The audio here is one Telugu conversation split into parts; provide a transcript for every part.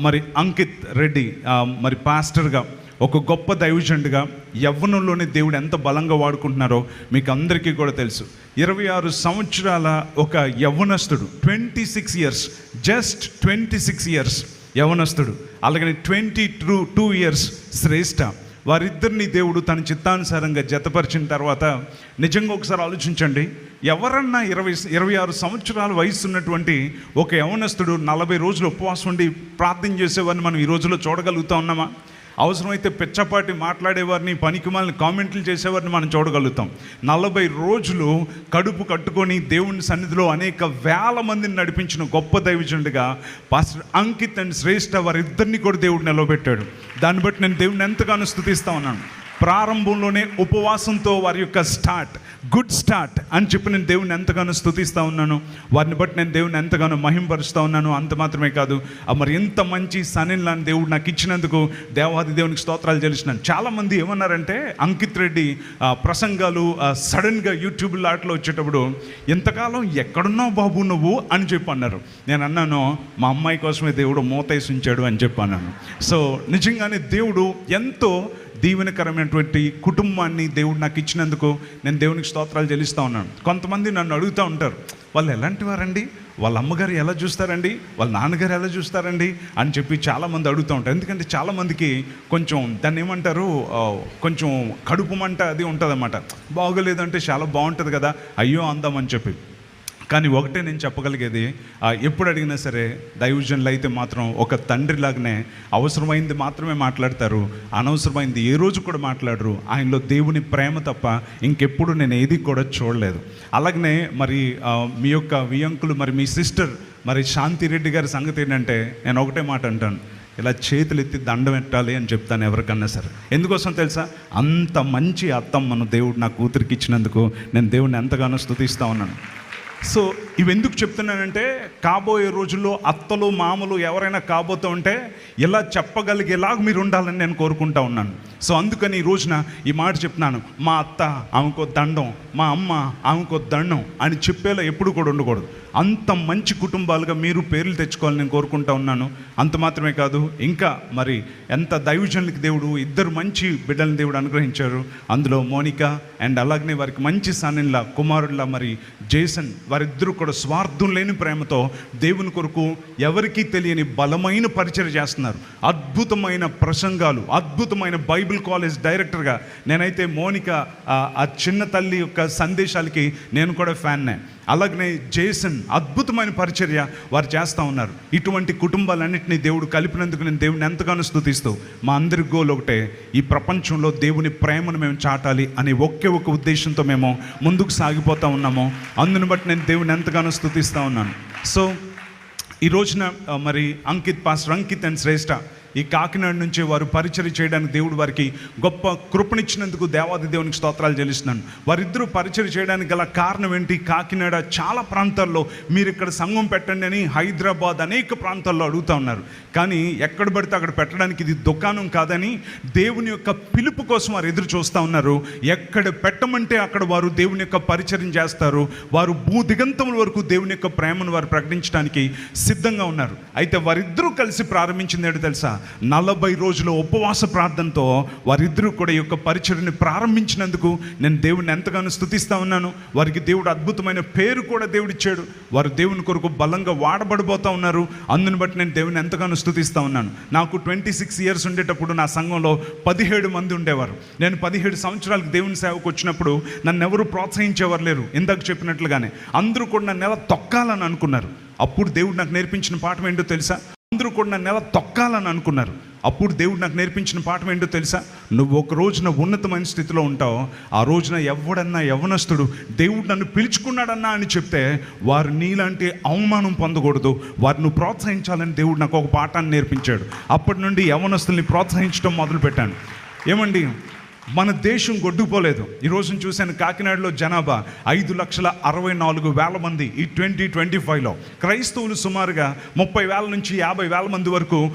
మరి అంకిత్ రెడ్డి మరి పాస్టర్గా ఒక గొప్ప దైవజండుగా యవ్వనంలోనే దేవుడు ఎంత బలంగా వాడుకుంటున్నారో మీకు అందరికీ కూడా తెలుసు. ఇరవై ఆరు సంవత్సరాల ఒక యవ్వనస్తుడు twenty six years just twenty six years యవనస్తుడు అలాగని twenty two two years Shreshta వారిద్దరిని దేవుడు తన చిత్తానుసారంగా జతపరిచిన తర్వాత నిజంగా ఒకసారి ఆలోచించండి. ఎవరన్నా ఇరవై ఇరవై ఆరు సంవత్సరాల వయసు ఉన్నటువంటి ఒక యవనస్తుడు నలభై రోజులు ఉపవాసం ఉండి ప్రార్థన చేసేవారిని మనం ఈ రోజుల్లో చూడగలుగుతా ఉన్నామా? అవసరమైతే పిచ్చపాటి మాట్లాడేవారిని పనికిమాలని కామెంట్లు చేసేవారిని మనం చూడగలుగుతాం. నలభై రోజులు కడుపు కట్టుకొని దేవుని సన్నిధిలో అనేక వేల మందిని నడిపించిన గొప్ప దైవజనుడిగా పాస్టర్ అంకిత్ అండ్ శ్రేష్ఠ వారిద్దరిని కూడా దేవుడు నిలబెట్టాడు దాన్ని బట్టి నేను దేవుడిని ఎంతగానో స్థుతిస్తా ఉన్నాను. ప్రారంభంలోనే ఉపవాసంతో వారి యొక్క స్టార్ట్ గుడ్ స్టార్ట్ అని చెప్పి నేను దేవుని ఎంతగానో స్థుతిస్తూ ఉన్నాను. వారిని బట్టి నేను దేవుని ఎంతగానో మహింపరుస్తూ ఉన్నాను. అంత మాత్రమే కాదు మరి ఎంత మంచి సనిన్ దేవుడు నాకు ఇచ్చినందుకు దేవాది దేవునికి స్తోత్రాలు చెల్లిస్తున్నాను. చాలామంది ఏమన్నారంటే అంకిత్ రెడ్డి ప్రసంగాలు సడన్గా యూట్యూబ్ లాట్లో వచ్చేటప్పుడు ఎంతకాలం ఎక్కడున్నావు బాబు నువ్వు? అని చెప్పి అన్నారు. నేను అన్నాను మా అమ్మాయి కోసమే దేవుడు మూతేసి ఉంచాడు అని చెప్పి అన్నాను. సో నిజంగానే దేవుడు ఎంతో దీవెనకరమైనటువంటి కుటుంబాన్ని దేవుడు నాకు ఇచ్చినందుకు నేను దేవునికి స్తోత్రాలు చెల్లిస్తూ ఉన్నాను. కొంతమంది నన్ను అడుగుతూ ఉంటారు వాళ్ళు ఎలాంటి వారండి? వాళ్ళ అమ్మగారు ఎలా చూస్తారండి? వాళ్ళ నాన్నగారు ఎలా చూస్తారండి? అని చెప్పి చాలామంది అడుగుతూ ఉంటారు. ఎందుకంటే చాలామందికి కొంచెం దాన్ని ఏమంటారు కొంచెం కడుపు మంట అది ఉంటుందన్నమాట. బాగోలేదంటే చాలా బాగుంటుంది కదా అయ్యో అందామని చెప్పి. కానీ ఒకటే నేను చెప్పగలిగేది ఎప్పుడు అడిగినా సరే దైవజనులు అయితే మాత్రం ఒక తండ్రిలాగానే అవసరమైంది మాత్రమే మాట్లాడతారు అనవసరమైంది ఏ రోజు కూడా మాట్లాడరు. ఆయనలో దేవుని ప్రేమ తప్ప ఇంకెప్పుడు నేను ఏది కూడా చూడలేదు. అలాగనే మరి మీ యొక్క వియంకులు మరి మీ సిస్టర్ మరి శాంతిరెడ్డి గారి సంగతి ఏంటంటే నేను ఒకటే మాట అంటాను ఇలా చేతులు ఎత్తి దండం పెట్టాలి అని చెప్తాను ఎవరికన్నా సరే. ఎందుకోసం తెలుసా? అంత మంచి అత్తమ్మను దేవుడు నా కూతురికి ఇచ్చినందుకు నేను దేవుడిని ఎంతగానో స్థుతిస్తా ఉన్నాను. సో ఇవి ఎందుకు చెప్తున్నానంటే కాబోయే రోజుల్లో అత్తలు మామలు ఎవరైనా కాబోతూ ఉంటే ఇలా చెప్పగలిగేలాగా మీరు ఉండాలని నేను కోరుకుంటా ఉన్నాను. సో అందుకని ఈ రోజున ఈ మాట చెప్తున్నాను. మా అత్త ఆమెకో దండం మా అమ్మ ఆమెకో దండం అని చెప్పేలా ఎప్పుడు కూడా ఉండకూడదు. అంత మంచి కుటుంబాలుగా మీరు పేర్లు తెచ్చుకోవాలని నేను కోరుకుంటా ఉన్నాను. అంత మాత్రమే కాదు ఇంకా మరి ఎంత దైవజనులకి దేవుడు ఇద్దరు మంచి బిడ్డలను దేవుడు అనుగ్రహించారు. అందులో మోనిక అండ్ అలాగనే వారికి మంచి సన్నిలా కుమారుడిలా మరి జేసన్ కూడా కూడా స్వార్థం లేని ప్రేమతో దేవుని కొరకు ఎవరికీ తెలియని బలమైన పరిచయం చేస్తున్నారు. అద్భుతమైన ప్రసంగాలు అద్భుతమైన బైబిల్ కాలేజ్ డైరెక్టర్గా నేనైతే మోనిక ఆ చిన్న తల్లి యొక్క సందేశాలకి నేను కూడా ఫ్యాన్నే. అలాగనే జేసన్ అద్భుతమైన పరిచర్య వారు చేస్తూ ఉన్నారు. ఇటువంటి కుటుంబాలన్నింటినీ దేవుడు కలిపినందుకు నేను దేవుని ఎంతగానో స్థుతిస్తూ మా అందరి గోల్ ఒకటే ఈ ప్రపంచంలో దేవుని ప్రేమను మేము చాటాలి అనే ఒకే ఒక ఉద్దేశంతో మేము ముందుకు సాగిపోతూ ఉన్నాము. అందుని బట్టి నేను దేవుని ఎంతగానో స్థుతిస్తూ ఉన్నాను. సో ఈ రోజున మరి అంకిత్ పాస్టర్ అంకిత్ అండ్ శ్రేష్ఠ ఈ కాకినాడ నుంచి వారు పరిచయం చేయడానికి దేవుడు వారికి గొప్ప కృపణిచ్చినందుకు దేవాది దేవునికి స్తోత్రాలు చెల్లిస్తున్నాను. వారిద్దరూ పరిచయం చేయడానికి గల కారణం ఏంటి? కాకినాడ చాలా ప్రాంతాల్లో మీరు ఇక్కడ సంఘం పెట్టండి అని హైదరాబాద్ అనేక ప్రాంతాల్లో అడుగుతా ఉన్నారు. కానీ ఎక్కడ పడితే అక్కడ పెట్టడానికి ఇది దుకాణం కాదని దేవుని యొక్క పిలుపు కోసం వారు ఎదురు చూస్తూ ఉన్నారు. ఎక్కడ పెట్టమంటే అక్కడ వారు దేవుని యొక్క పరిచయం చేస్తారు. వారు భూ దిగంతముల వరకు దేవుని యొక్క ప్రేమను వారు ప్రకటించడానికి సిద్ధంగా ఉన్నారు. అయితే వారిద్దరూ కలిసి ప్రారంభించింది ఏంటో తెలుసా? నలభై రోజుల ఉపవాస ప్రార్థనతో వారిద్దరూ కూడా ఈ యొక్క పరిచయని ప్రారంభించినందుకు నేను దేవుని ఎంతగానో స్థుతిస్తా ఉన్నాను. వారికి దేవుడు అద్భుతమైన పేరు కూడా దేవుడిచ్చాడు. వారు దేవుని కొరకు బలంగా వాడబడిపోతా ఉన్నారు. అందుని బట్టి నేను దేవుని ఎంతగానో స్థుతిస్తా ఉన్నాను. నాకు ట్వంటీ సిక్స్ ఇయర్స్ ఉండేటప్పుడు నా సంఘంలో పదిహేడు మంది ఉండేవారు. నేను పదిహేడు సంవత్సరాలకు దేవుని సేవకు వచ్చినప్పుడు నన్ను ఎవరు ప్రోత్సహించేవారు లేరు. ఇందాక చెప్పినట్లుగానే అందరూ కూడా నన్ను ఎలా తొక్కాలని అనుకున్నారు. అప్పుడు దేవుడు నాకు నేర్పించిన పాఠం ఏంటో తెలుసా? అందరూ కూడా నన్ను ఎలా తొక్కాలని అనుకున్నారు. అప్పుడు దేవుడు నాకు నేర్పించిన పాఠం ఏంటో తెలుసా? నువ్వు ఒక రోజున ఉన్నతమైన స్థితిలో ఉంటావు. ఆ రోజున ఎవడన్నా యవనస్తుడు దేవుడు నన్ను పిలుచుకున్నాడన్నా అని చెప్తే వారు నీలాంటి అవమానం పొందకూడదు. వారిని ప్రోత్సహించాలని దేవుడు నాకు ఒక పాఠాన్ని నేర్పించాడు. అప్పటి నుండి యవనస్తుల్ని ప్రోత్సహించడం మొదలుపెట్టాను. ఏమండి? మన దేశం గొడ్డుపోలేదు. ఈ చూశాను కాకినాడలో జనాభా ఐదు లక్షల అరవై నాలుగు వేల మంది ఈ ట్వంటీ ట్వంటీ ఫైవ్లో. క్రైస్తవులు సుమారుగా ముప్పై వేల నుంచి యాభై వేల మంది వరకు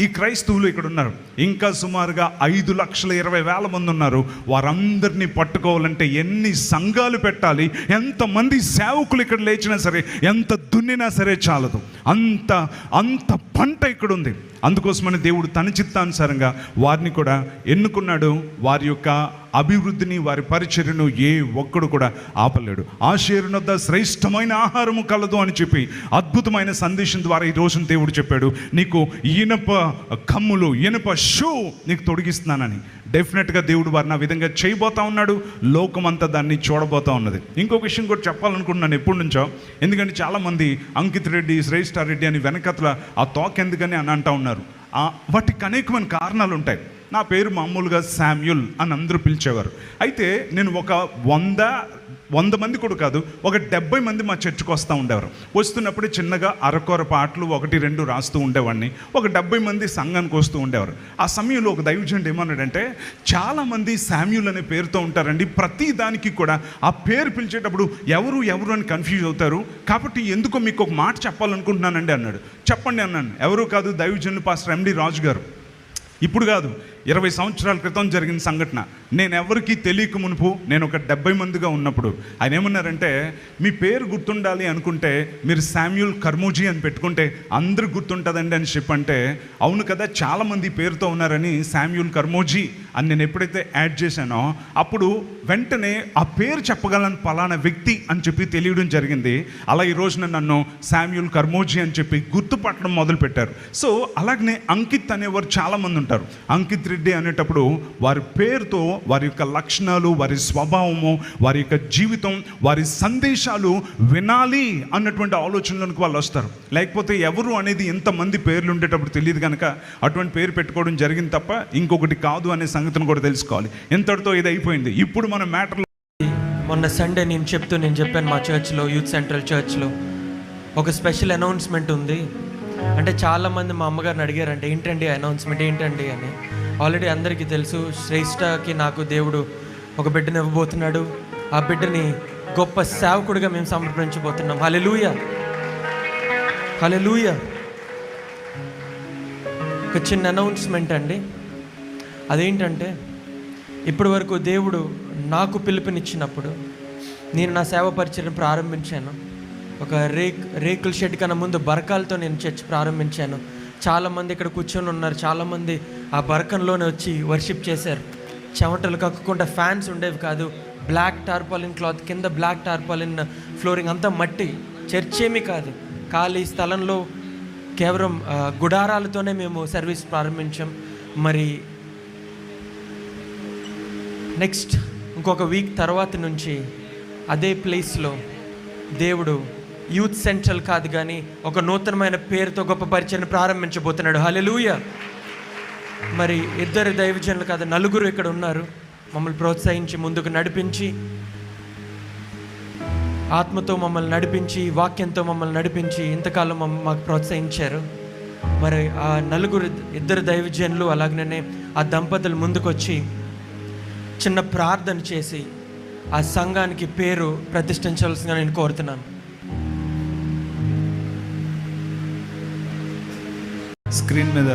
ఈ క్రైస్తవులు ఇక్కడ ఉన్నారు. ఇంకా సుమారుగా ఐదు లక్షల ఇరవై వేల మంది ఉన్నారు. వారందరినీ పట్టుకోవాలంటే ఎన్ని సంఘాలు పెట్టాలి ఎంతమంది సేవకులు ఇక్కడ లేచినా సరే ఎంత దున్నినా సరే చాలదు. అంత అంత పంట ఇక్కడ ఉంది అందుకోసమని దేవుడు తన చిత్తానుసారంగా వారిని కూడా ఎన్నుకున్నాడు. వారి యొక్క అభివృద్ధిని వారి పరిచర్యను ఏ ఒక్కడు కూడా ఆపలేడు. ఆ షేరునొద్ద శ్రేష్టమైన ఆహారము కలదు అని చెప్పి అద్భుతమైన సందేశం ద్వారా ఈ రోజున దేవుడు చెప్పాడు. నీకు ఇనప కమ్ములు ఇనప షూ నీకు తొడిగిస్తున్నానని. డెఫినెట్గా దేవుడు వారిని ఆ విధంగా చేయబోతా ఉన్నాడు. లోకమంతా దాన్ని చూడబోతా ఉన్నది. ఇంకొక విషయం కూడా చెప్పాలనుకుంటున్నాను ఎప్పటి నుంచో. ఎందుకంటే చాలామంది అంకిత్ రెడ్డి శ్రేష్ఠ రెడ్డి అని వెనకతల ఆ తోక ఎందుకని అని అంటా ఉన్నారు. వాటికి అనేకమైన కారణాలు ఉంటాయి. నా పేరు మామూలుగా శామ్యుల్ అని అందరూ పిలిచేవారు. అయితే నేను ఒక వంద వంద మంది కూడా కాదు ఒక డెబ్బై మంది మా చర్చికి వస్తూ ఉండేవారు. వస్తున్నప్పుడు చిన్నగా అరకొర పాటలు ఒకటి రెండు రాస్తూ ఉండేవాడిని. ఒక డెబ్బై మంది సంఘానికి వస్తూ ఉండేవారు. ఆ సమయంలో ఒక దైవజండి ఏమన్నాడంటే చాలామంది శామ్యుల్ అనే పేరుతో ఉంటారండి. ప్రతి దానికి కూడా ఆ పేరు పిలిచేటప్పుడు ఎవరు ఎవరు అని కన్ఫ్యూజ్ అవుతారు. కాబట్టి ఎందుకో మీకు ఒక మాట చెప్పాలనుకుంటున్నానండి అన్నాడు. చెప్పండి అన్నాను. ఎవరు కాదు దైవజనులు పాస్టర్ ఎండి రాజు గారు ఇప్పుడు కాదు ఇరవై సంవత్సరాల క్రితం జరిగిన సంఘటన. నేను ఎవరికీ తెలియక మునుపు నేను ఒక డెబ్బై మందిగా ఉన్నప్పుడు ఆయన ఏమన్నారంటే మీ పేరు గుర్తుండాలి అనుకుంటే మీరు శామ్యూల్ కర్మూజీ అని పెట్టుకుంటే అందరికి గుర్తుంటుందండి అని చెప్పంటే అవును కదా చాలామంది పేరుతో ఉన్నారని శామ్యూల్ కర్మోజీ అని నేను ఎప్పుడైతే యాడ్ చేశానో అప్పుడు వెంటనే ఆ పేరు చెప్పగలను పలానా వ్యక్తి అని చెప్పి తెలియడం జరిగింది. అలా ఈ రోజున నన్ను శామ్యూల్ కర్మోజీ అని చెప్పి గుర్తుపట్టడం మొదలుపెట్టారు. సో అలాగనే అంకిత్ అనేవారు చాలామంది ఉంటారు. అంకిత్ రెడ్డి అనేటప్పుడు వారి పేరుతో వారి యొక్క లక్షణాలు వారి స్వభావము వారి యొక్క జీవితం వారి సందేశాలు వినాలి అన్నటువంటి ఆలోచనలకు వాళ్ళు వస్తారు. లేకపోతే ఎవరు అనేది ఎంతమంది పేర్లు ఉండేటప్పుడు తెలియదు కనుక అటువంటి పేరు పెట్టుకోవడం జరిగింది తప్ప ఇంకొకటి కాదు అనే సంగతిని కూడా తెలుసుకోవాలి. ఎంతటితో ఇది అయిపోయింది. ఇప్పుడు మన మ్యాటర్లో మొన్న సండే నేను చెప్తూ నేను చెప్పాను మా చర్చ్లో యూత్ సెంట్రల్ చర్చ్లో ఒక స్పెషల్ అనౌన్స్మెంట్ ఉంది. అంటే చాలామంది మా అమ్మగారిని అడిగారంటే ఏంటండి అనౌన్స్మెంట్ ఏంటండి? అని. ఆల్రెడీ అందరికీ తెలుసు శ్రేష్ఠకి నాకు దేవుడు ఒక బిడ్డను ఇవ్వబోతున్నాడు. ఆ బిడ్డని గొప్ప సేవకుడిగా మేము సమర్పించబోతున్నాం హలెలూయ హలెలూయ ఒక చిన్న అనౌన్స్మెంట్ అండి. అదేంటంటే ఇప్పటి వరకు దేవుడు నాకు పిలుపునిచ్చినప్పుడు నేను నా సేవ పరిచయం ప్రారంభించాను. ఒక రేక్ రేకుల షెడ్ కన్నా ముందు బరకాలతో నేను చర్చ్ ప్రారంభించాను. చాలామంది ఇక్కడ కూర్చొని ఉన్నారు. చాలామంది ఆ బరకంలోనే వచ్చి వర్షిప్ చేశారు. చెమటలు కక్కకుండా ఫ్యాన్స్ ఉండేవి కాదు. బ్లాక్ టార్పాలిన్ క్లాత్ కింద బ్లాక్ టార్పాలిన్ ఫ్లోరింగ్ అంతా మట్టి. చర్చేమీ కాదు. ఖాళీ స్థలంలో కేవలం గుడారాలతోనే మేము సర్వీస్ ప్రారంభించాం. మరి నెక్స్ట్ ఇంకొక వీక్ తర్వాత నుంచి అదే ప్లేస్లో దేవుడు యూత్ సెంట్రల్ కాదు కానీ ఒక నూతనమైన పేరుతో గొప్ప పరిచయం ప్రారంభించబోతున్నాడు. హలెలూయ మరి ఇద్దరు దైవజనులు కాదు నలుగురు ఇక్కడ ఉన్నారు. మమ్మల్ని ప్రోత్సహించి ముందుకు నడిపించి ఆత్మతో మమ్మల్ని నడిపించి వాక్యంతో మమ్మల్ని నడిపించి ఇంతకాలం మాకు ప్రోత్సహించారు. మరి ఆ నలుగురు ఇద్దరు దైవజనులు అలాగనే ఆ దంపతులు ముందుకొచ్చి చిన్న ప్రార్థన చేసి ఆ సంఘానికి పేరు ప్రతిష్ఠించవలసిందిగా నేను కోరుతున్నాను. స్క్రీన్ మీద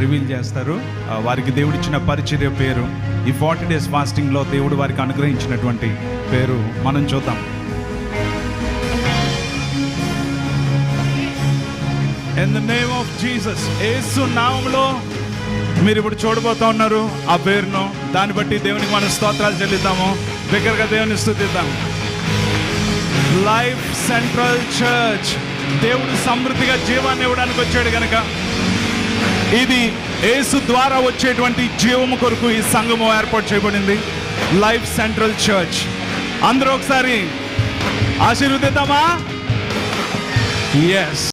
రివీల్ చేస్తారు. వారికి దేవుడిచ్చిన పరిచర్య పేరు ఈ ఫార్టీ డేస్ ఫాస్టింగ్లో దేవుడు వారికి అనుగ్రహించినటువంటి పేరు మనం చూద్దాం. In the name of Jesus యేసు నామంలో మీరు ఇప్పుడు చూడబోతా ఉన్నారు. ఆ పేరును దాన్ని బట్టి దేవునికి మనం స్తోత్రాలు చెల్లిద్దాము. దగ్గరగా దేవుని స్థుతిద్దాం. లైఫ్ సెంట్రల్ చర్చ్ దేవుడు సమృద్ధిగా జీవాన్ని ఇవ్వడానికి వచ్చాడు కనుక ఇది యేసు ద్వారా వచ్చేటువంటి జీవము కొరకు ఈ సంఘము ఏర్పాటు చేయబడింది. లైఫ్ సెంట్రల్ చర్చ్ అందరూ ఒకసారి ఆశీర్వదిద్దామా? ఎస్